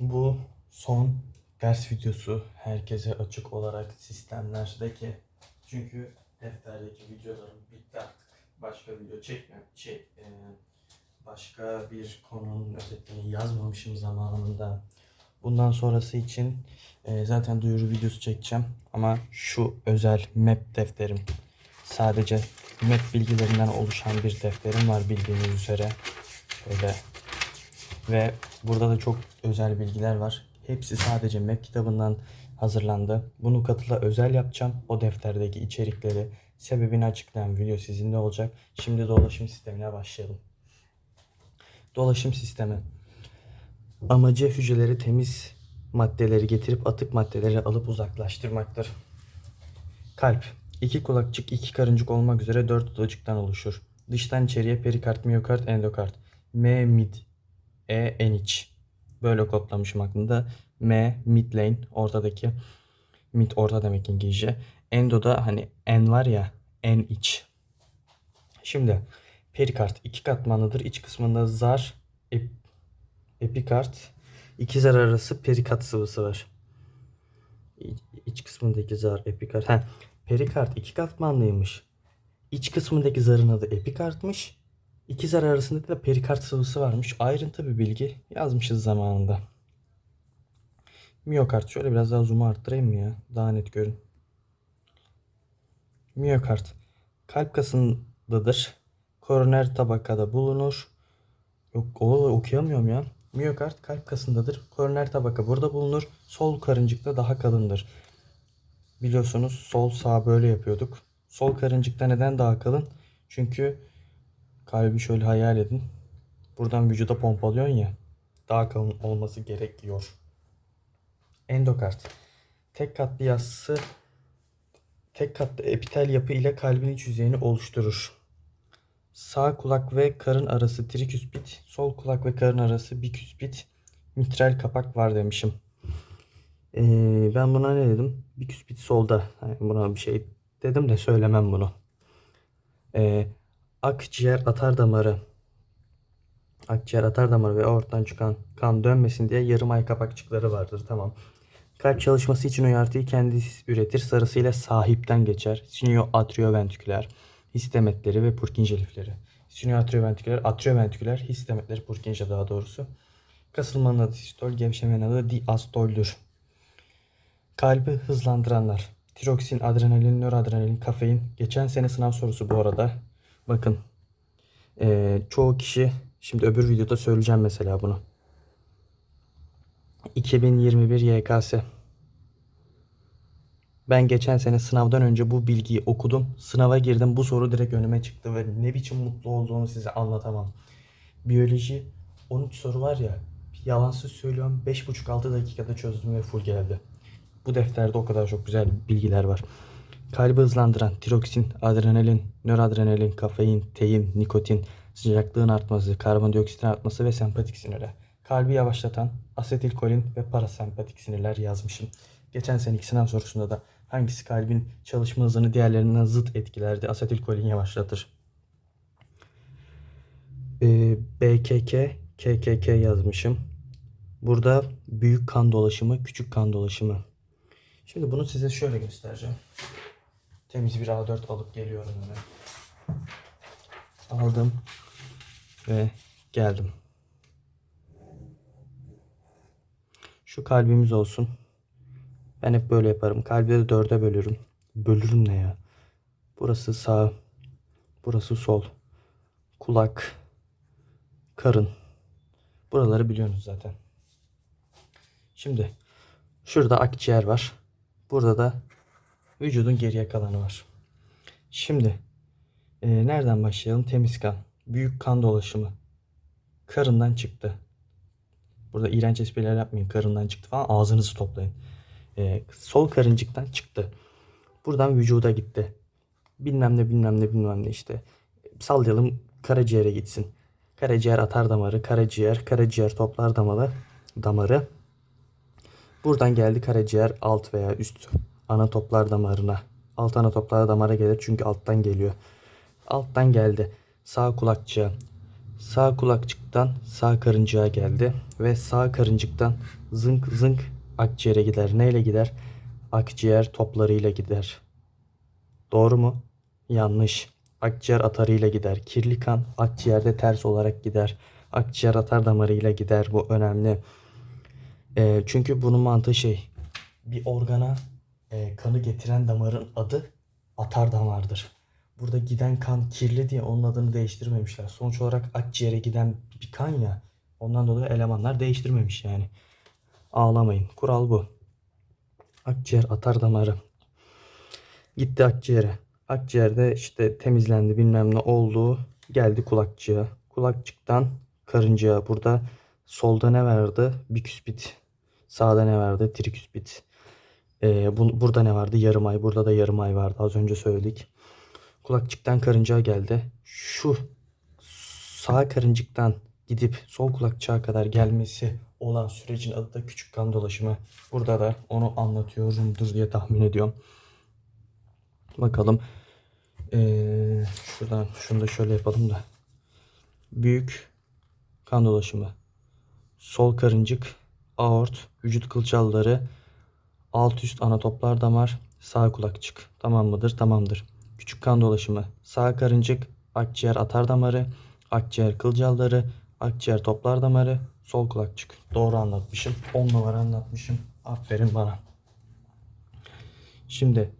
Bu son ders videosu herkese açık olarak sistemlerdeki çünkü defterdeki videolarım bitti artık. Başka video çekmem. Şey, e, başka bir konunun özetini yazmamışım zamanında. Bundan sonrası için e, zaten duyuru videosu çekeceğim. Ama şu özel map defterim. Sadece map bilgilerinden oluşan bir defterim var bildiğiniz üzere. Şöyle ve burada da çok özel bilgiler var. Hepsi sadece map kitabından hazırlandı. Bunu katıla özel yapacağım. O defterdeki içerikleri sebebini açıklayan video sizinle olacak. Şimdi dolaşım sistemine başlayalım. Dolaşım sistemi. Amacı hücreleri temiz maddeleri getirip atık maddeleri alıp uzaklaştırmaktır. Kalp. iki kulakçık, iki karıncık olmak üzere dört odacıktan oluşur. Dıştan içeriye perikard, miyokard, endokard. M mid, E en iç. Böyle kodlamışım aklımda. M mid lane ortadaki. Mid orta demek İngilizce. Endo da hani en var ya en iç. Şimdi perikard iki katmanlıdır. İç kısmında zar, ep, epikard, iki zar arası perikard sıvısı var. İç kısmındaki zar, epikard. Ha, perikard iki katmanlıymış. İç kısmındaki zarın adı epikardmış. İki zar arasında da perikard sıvısı varmış. Ayrıntı bir bilgi yazmışız zamanında. Miyokard. Şöyle biraz daha zoom'u arttırayım mı ya? Daha net görün. Miyokard. Kalp kasındadır. Koroner tabakada bulunur. Yok o okuyamıyorum ya. Miyokard kalp kasındadır. Koroner tabaka burada bulunur. Sol karıncıkta daha kalındır. Biliyorsunuz sol sağ böyle yapıyorduk. Sol karıncıkta neden daha kalın? Çünkü kalbi şöyle hayal edin. Buradan vücuda pompalıyorsun ya. Daha kalın olması gerekiyor. Endokard. Tek katlı yassı tek katlı epitel yapı ile kalbin iç yüzeyini oluşturur. Sağ kulak ve karın arası triküspit, sol kulak ve karın arası biküspit, mitral kapak var demişim. Ee, ben buna ne dedim? Biküspit solda. Yani buna bir şey dedim de söylemem bunu. Ee, akciğer atar damarı akciğer atar damarı ve aorttan çıkan kan dönmesin diye yarım ay kapakçıkları vardır. Tamam. Kalp çalışması için uyartıyı kendisi üretir. Sarısıyla sahipten geçer. Sinüoatrioventriküler, histemetleri ve Purkinje lifleri. Sinüoatrioventriküler, atrioventriküler, histemetleri Purkinje daha doğrusu. Kasılmanın adı sistol, gevşemenin adı diastoldür. Kalbi hızlandıranlar. Tiroksin, adrenalin, nöradrenalin, kafein. Geçen sene sınav sorusu bu arada. Bakın. Ee, çoğu kişi şimdi öbür videoda söyleyeceğim mesela bunu. 2021 YKS. Ben geçen sene sınavdan önce bu bilgiyi okudum. Sınava girdim. Bu soru direkt önüme çıktı ve ne biçim mutlu olduğumu size anlatamam. Biyoloji 13 soru var ya. Yalansız söylüyorum 5,5-6 dakikada çözdüm ve full geldi. Bu defterde o kadar çok güzel bilgiler var. Kalbi hızlandıran tiroksin, adrenalin, nöradrenalin, kafein, tein, nikotin, sıcaklığın artması, karbondioksitin artması ve sempatik sinirler. Kalbi yavaşlatan asetilkolin ve parasempatik sinirler yazmışım. Geçen seneki sınav sorusunda da hangisi kalbin çalışma hızını diğerlerinden zıt etkilerdi? Asetilkolin yavaşlatır. Ee, BKK, KKK yazmışım. Burada büyük kan dolaşımı, küçük kan dolaşımı. Şimdi bunu size şöyle göstereceğim. Temiz bir A4 alıp geliyorum hemen. Aldım ve geldim. Şu kalbimiz olsun. Ben hep böyle yaparım. Kalbi de dörde bölürüm. Bölürüm ne ya? Burası sağ. Burası sol. Kulak. Karın. Buraları biliyorsunuz zaten. Şimdi şurada akciğer var. Burada da vücudun geriye kalanı var. Şimdi e, nereden başlayalım? Temiz kan. Büyük kan dolaşımı. Karından çıktı. Burada iğrenç espriler yapmayın. Karından çıktı falan. Ağzınızı toplayın. Ee, sol karıncıktan çıktı. Buradan vücuda gitti. Bilmem ne bilmem ne bilmem ne işte. Sallayalım karaciğere gitsin. Karaciğer atar damarı, karaciğer, karaciğer toplar damarı, damarı. Buradan geldi karaciğer alt veya üst ana toplar damarına. Alt ana toplar damara gelir çünkü alttan geliyor. Alttan geldi. Sağ kulakçığa, Sağ kulakçıktan sağ karıncaya geldi ve sağ karıncıktan zınk zınk akciğere gider. Neyle gider? Akciğer toplarıyla gider. Doğru mu? Yanlış. Akciğer atarıyla gider. Kirli kan akciğerde ters olarak gider. Akciğer atar damarıyla gider. Bu önemli. Ee, çünkü bunun mantığı şey. Bir organa e, kanı getiren damarın adı atar damardır. Burada giden kan kirli diye onun adını değiştirmemişler. Sonuç olarak akciğere giden bir kan ya. Ondan dolayı elemanlar değiştirmemiş yani. Ağlamayın. Kural bu. Akciğer atar damarı. Gitti akciğere. Akciğerde işte temizlendi bilmem ne oldu. Geldi kulakçığa. Kulakçıktan karıncaya. Burada solda ne vardı? Biküspit. Sağda ne vardı? Triküspit. Ee, bu, burada ne vardı? Yarım ay. Burada da yarım ay vardı. Az önce söyledik. Kulakçıktan karıncaya geldi. Şu sağ karıncıktan gidip sol kulakçığa kadar gelmesi olan sürecin adı da küçük kan dolaşımı. Burada da onu anlatıyorumdur diye tahmin ediyorum. Bakalım. Ee, şuradan şunu da şöyle yapalım da. Büyük kan dolaşımı. Sol karıncık, aort, vücut kılcalları, alt üst ana toplar damar, sağ kulakçık. Tamam mıdır? Tamamdır. Küçük kan dolaşımı. Sağ karıncık, akciğer atar damarı, akciğer kılcalları, akciğer toplar damarı, sol kulakçık. Doğru anlatmışım. 10 numara anlatmışım. Aferin bana. Şimdi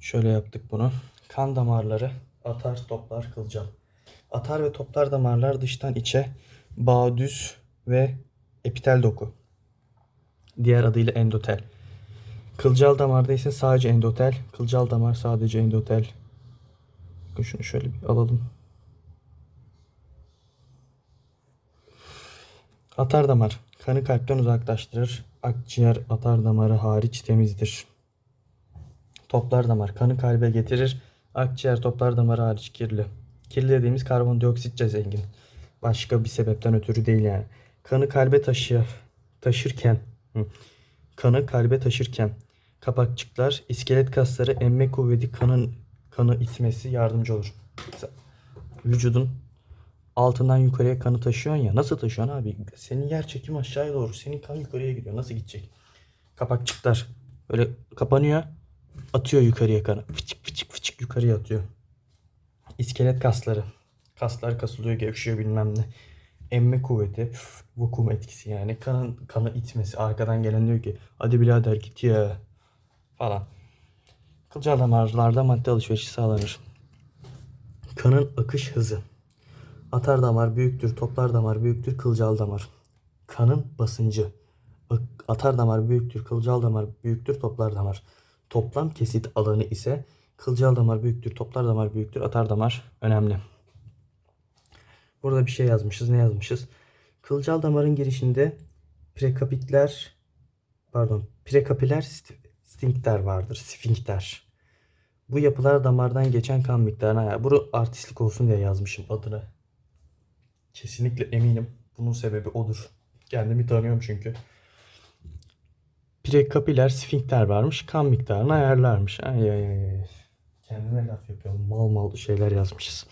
şöyle yaptık bunu. Kan damarları, atar, toplar, kılcal. Atar ve toplar damarlar dıştan içe bağ düz ve epitel doku. Diğer adıyla endotel. Kılcal damarda ise sadece endotel. Kılcal damar sadece endotel. Bakın şunu şöyle bir alalım. Atar damar. Kanı kalpten uzaklaştırır. Akciğer atar damarı hariç temizdir. Toplar damar. Kanı kalbe getirir. Akciğer toplar damarı hariç kirli. Kirli dediğimiz karbondioksitçe zengin. Başka bir sebepten ötürü değil yani. Kanı kalbe taşıyor. Taşırken. Kanı kalbe taşırken kapakçıklar, iskelet kasları emme kuvveti kanın kanı itmesi yardımcı olur. Vücudun altından yukarıya kanı taşıyorsun ya. Nasıl taşıyorsun abi? Senin yer çekimi aşağıya doğru. Senin kan yukarıya gidiyor. Nasıl gidecek? Kapakçıklar böyle kapanıyor. Atıyor yukarıya kanı. Fıçık fıçık fıçık yukarıya atıyor. İskelet kasları. Kaslar kasılıyor, gevşiyor bilmem ne. Emme kuvveti, vakum etkisi yani. Kanın kanı itmesi. Arkadan gelen diyor ki hadi birader git ya falan. Kılcal damarlarda madde alışverişi sağlanır. Kanın akış hızı. Atar damar büyüktür, toplar damar büyüktür, kılcal damar. Kanın basıncı. Atar damar büyüktür, kılcal damar büyüktür, toplar damar. Toplam kesit alanı ise kılcal damar büyüktür, toplar damar büyüktür, atar damar önemli. Burada bir şey yazmışız. Ne yazmışız? Kılcal damarın girişinde prekapitler pardon prekapiler st- sfinkter vardır. Sfinkter. Bu yapılar damardan geçen kan miktarına ayar. Bunu artistlik olsun diye yazmışım adını. Kesinlikle eminim. Bunun sebebi odur. Kendimi tanıyorum çünkü. Prekapiler sfinkter varmış. Kan miktarını ayarlarmış. Ay ay ay. ay. Kendime laf yapıyorum. Mal mal şeyler yazmışız.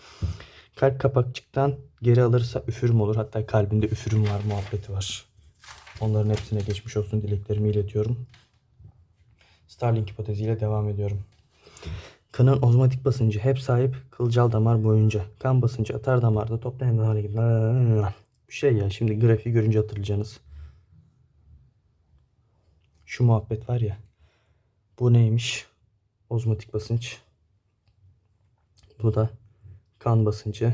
Kalp kapakçıktan geri alırsa üfürüm olur. Hatta kalbinde üfürüm var muhabbeti var. Onların hepsine geçmiş olsun dileklerimi iletiyorum. Starling hipoteziyle devam ediyorum. Kanın ozmotik basıncı hep sahip kılcal damar boyunca. Kan basıncı atar damarda toplayan damara gibi. Bir şey ya şimdi grafiği görünce hatırlayacaksınız. Şu muhabbet var ya. Bu neymiş? Ozmotik basınç. Bu da kan basıncı.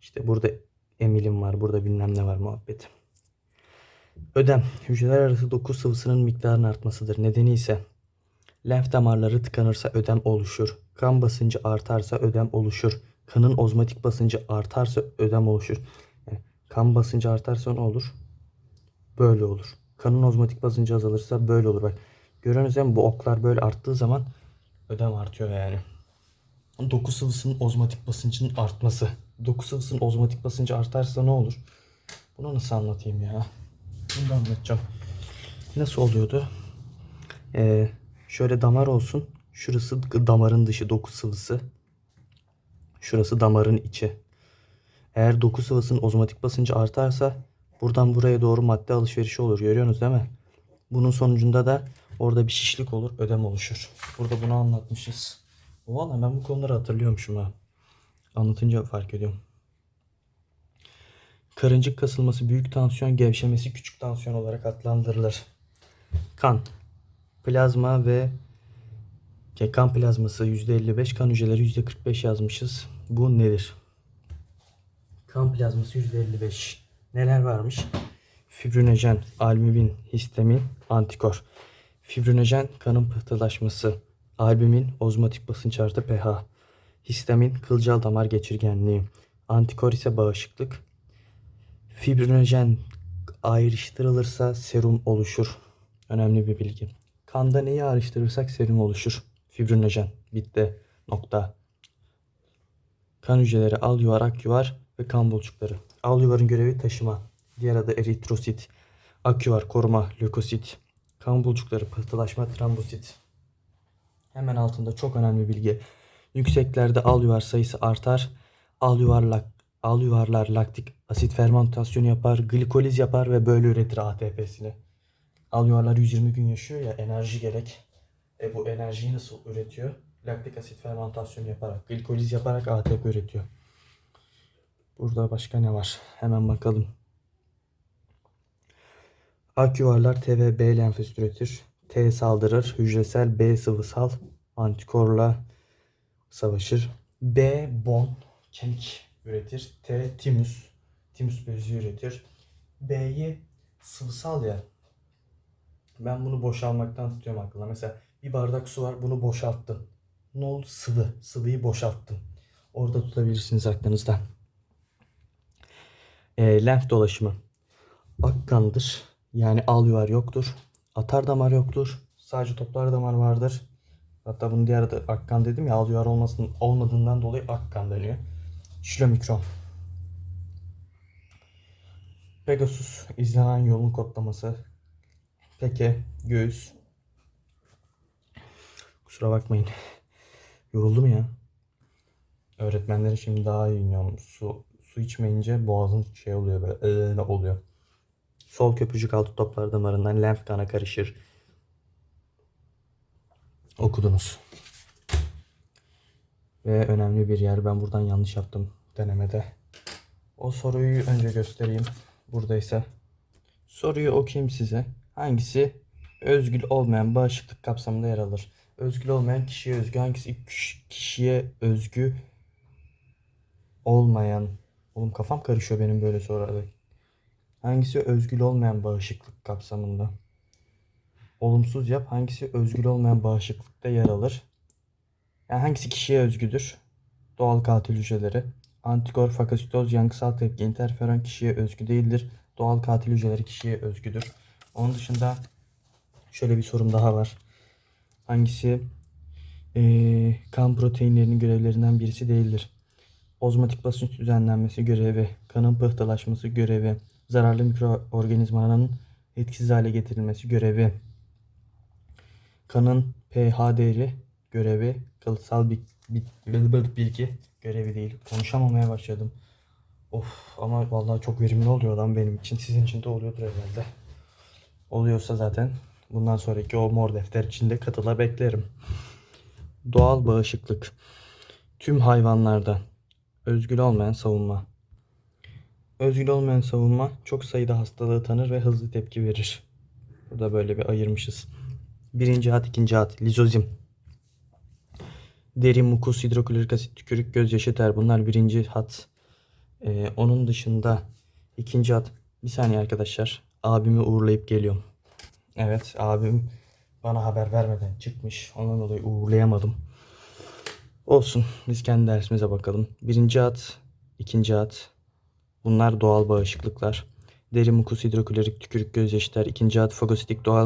İşte burada emilim var. Burada bilmem ne var muhabbet. Ödem. Hücreler arası doku sıvısının miktarının artmasıdır. Nedeni ise lenf damarları tıkanırsa ödem oluşur. Kan basıncı artarsa ödem oluşur. Kanın ozmotik basıncı artarsa ödem oluşur. Yani kan basıncı artarsa ne olur? Böyle olur. Kanın ozmotik basıncı azalırsa böyle olur. Bak görüyorsunuz değil? Bu oklar böyle arttığı zaman ödem artıyor yani doku sıvısının ozmotik basıncının artması. Doku sıvısının ozmotik basıncı artarsa ne olur? Bunu nasıl anlatayım ya? Bunu da anlatacağım. Nasıl oluyordu? Ee, şöyle damar olsun. Şurası damarın dışı doku sıvısı. Şurası damarın içi. Eğer doku sıvısının ozmotik basıncı artarsa buradan buraya doğru madde alışverişi olur. Görüyorsunuz değil mi? Bunun sonucunda da orada bir şişlik olur, ödem oluşur. Burada bunu anlatmışız. Valla ben bu konuları hatırlıyormuşum ha. Anlatınca fark ediyorum. Karıncık kasılması büyük tansiyon, gevşemesi küçük tansiyon olarak adlandırılır. Kan, plazma ve kan plazması %55, kan hücreleri %45 yazmışız. Bu nedir? Kan plazması %55. Neler varmış? Fibrinojen, albumin, histamin, antikor. Fibrinojen kanın pıhtılaşması. Albumin ozmotik basınç artı pH. Histamin kılcal damar geçirgenliği. Antikor ise bağışıklık. Fibrinojen ayrıştırılırsa serum oluşur. Önemli bir bilgi. Kanda neyi ayrıştırırsak serum oluşur. Fibrinojen. Bitti. Nokta. Kan hücreleri al yuvar, ak yuvar ve kan bulçukları. Al yuvarın görevi taşıma. Diğer adı eritrosit. Ak yuvar koruma, lökosit. Kan bulçukları pıhtılaşma, trombosit. Hemen altında çok önemli bilgi. Yükseklerde al yuvar sayısı artar. Al yuvarlak al yuvarlar laktik asit fermentasyonu yapar, glikoliz yapar ve böyle üretir ATP'sini. Al yuvarlar 120 gün yaşıyor ya enerji gerek. E bu enerjiyi nasıl üretiyor? Laktik asit fermentasyonu yaparak, glikoliz yaparak ATP üretiyor. Burada başka ne var? Hemen bakalım. Ak yuvarlar T ve B lenfosit üretir. T saldırır. Hücresel B sıvısal antikorla savaşır. B bon kemik üretir. T timus timus bezi üretir. B'yi sıvısal ya. Ben bunu boşalmaktan tutuyorum aklımda. Mesela bir bardak su var bunu boşalttın. Ne oldu? Sıvı. Sıvıyı boşalttın. Orada tutabilirsiniz aklınızda. E, lenf dolaşımı. Ak kandır. Yani al yuvar yoktur. Atar damar yoktur. Sadece toplar damar vardır. Hatta bunun diğer adı akkan dedim ya al yuvar olmasın, olmadığından dolayı akkan deniyor. Şilomikron. Pegasus izlenen yolun kodlaması. Peki göğüs. Kusura bakmayın. Yoruldum ya. Öğretmenleri şimdi daha iyi dinliyorum. Su, su içmeyince boğazın şey oluyor böyle ee, oluyor. Sol köprücük altı toplar damarından lenf kana karışır. Okudunuz. Ve önemli bir yer. Ben buradan yanlış yaptım denemede. O soruyu önce göstereyim. Buradaysa. Soruyu okuyayım size. Hangisi özgül olmayan bağışıklık kapsamında yer alır? Özgül olmayan kişiye özgü. Hangisi kişiye özgü olmayan? Oğlum kafam karışıyor benim böyle sorularda. Hangisi özgül olmayan bağışıklık kapsamında? Olumsuz yap. Hangisi özgül olmayan bağışıklıkta yer alır? Yani hangisi kişiye özgüdür? Doğal katil hücreleri. Antikor, fagositoz, yankısal tepki, interferon kişiye özgü değildir. Doğal katil hücreleri kişiye özgüdür. Onun dışında şöyle bir sorum daha var. Hangisi ee, kan proteinlerinin görevlerinden birisi değildir? Ozmotik basınç düzenlenmesi görevi, kanın pıhtılaşması görevi, zararlı mikroorganizmanın etkisiz hale getirilmesi görevi, kanın pH değeri görevi, kalıtsal bir, bir, bir bilgi görevi değil. Konuşamamaya başladım. Of ama vallahi çok verimli oluyor lan benim için. Sizin için de oluyordur herhalde. Oluyorsa zaten bundan sonraki o mor defter içinde katıla beklerim. Doğal bağışıklık. Tüm hayvanlarda özgül olmayan savunma. Özgül olmayan savunma çok sayıda hastalığı tanır ve hızlı tepki verir. Burada böyle bir ayırmışız. Birinci hat, ikinci hat. Lizozim. Deri, mukus, hidroklorik asit, tükürük, gözyaşı, ter. Bunlar birinci hat. Ee, onun dışında ikinci hat. Bir saniye arkadaşlar. Abimi uğurlayıp geliyorum. Evet abim bana haber vermeden çıkmış. Ondan dolayı uğurlayamadım. Olsun. Biz kendi dersimize bakalım. Birinci at, ikinci at. Bunlar doğal bağışıklıklar. Deri, mukus, hidroklorik, tükürük, gözyaşı, ter. İkinci at, fagositik doğal